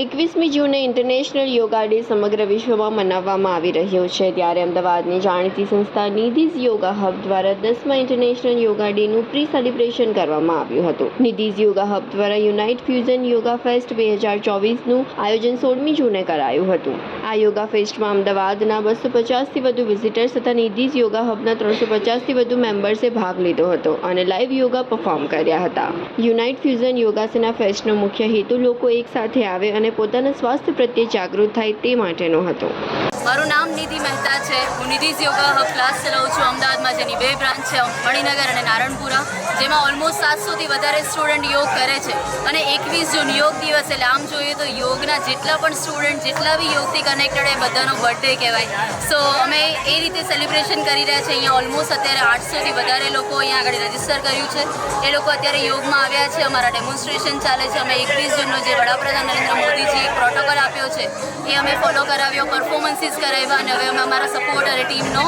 એકવીસમી જૂને international yoga day સમગ્ર વિશ્વમાં મનાવવામાં આવી રહ્યો છે. ત્યારે અમદાવાદની જાણીતી સંસ્થા નિધિઝ યોગા હબ દ્વારા દસમા ઇન્ટરનેશનલ યોગા ડેનું પ્રી સેલિબ્રેશન કરવામાં આવ્યું હતું. નિધિઝ યોગા હબ દ્વારા યુનાઇટ ફ્યુઝન યોગા ફેસ્ટ બે હજાર ચોવીસનું આયોજન સોળમી જૂને કરાયું હતું. આ યોગા ફેસ્ટમાં અમદાવાદના બસો પચાસથી વધુ વિઝિટર્સ તથા નિધિઝ યોગા હબના ત્રણસો પચાસથી વધુ મેમ્બર્સે ભાગ લીધો હતો અને લાઈવ યોગા પરફોર્મ કર્યા હતા. યુનાઇટ ફ્યુઝન યોગાસના ફેસ્ટનો મુખ્ય હેતુ લોકો એક સાથે આવે અને પોતાના સ્વાસ્થ્ય પ્રત્યે જાગૃત થાય તે માટેનો હતો. મારું નામ નિધિ મહેતા છે. હું નિધિઝ યોગા હબ ક્લાસ ચલાવું છું. અમદાવાદમાં જેની બે બ્રાન્ચ છે, મણિનગર અને નારણપુરા, જેમાં ઓલમોસ્ટ સાતસોથી વધારે સ્ટુડન્ટ યોગ કરે છે. અને એકવીસ જૂન યોગ દિવસ, એટલે આમ જોઈએ તો યોગના જેટલા પણ સ્ટુડન્ટ જેટલા બી યોગથી કનેક્ટેડ એ બધાનો બર્થડે કહેવાય. સો અમે એ રીતે સેલિબ્રેશન કરી રહ્યા છીએ અહીંયા ઓલમોસ્ટ અત્યારે આઠસોથી વધારે લોકો અહીંયા આગળ રજિસ્ટર કર્યું છે. એ લોકો અત્યારે યોગમાં આવ્યા છે. અમારા ડેમોન્સ્ટ્રેશન ચાલે છે. અમે એકવીસ જૂનનો જે વડાપ્રધાન નરેન્દ્ર મોદીજીએ પ્રોટોકોલ આપ્યો છે, એ અમે ફોલો કરાવ્યો. પરફોર્મન્સીસ કરાવ્યા અને હવે અમે અમારા સપોર્ટ અને ટીમનો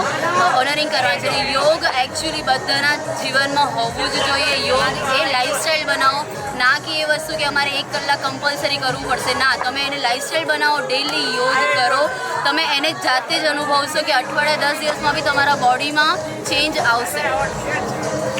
ઓનરિંગ કરવાનું છે. યોગ એકચ્યુઅલી બધાના જીવનમાં હોવું જ જોઈએ. યોગ એ લાઈફસ્ટાઈલ બનાવો. ના કે એ વસ્તુ કે અમારે એક કલાક કમ્પલસરી કરવું પડશે. ના, તમે એને લાઈફસ્ટાઈલ બનાવો ડેલી યોગ કરો. તમે એને જાતે જ અનુભવશો કે અઠવાડિયા દસ દિવસમાં બી તમારા બોડીમાં ચેન્જ આવશે.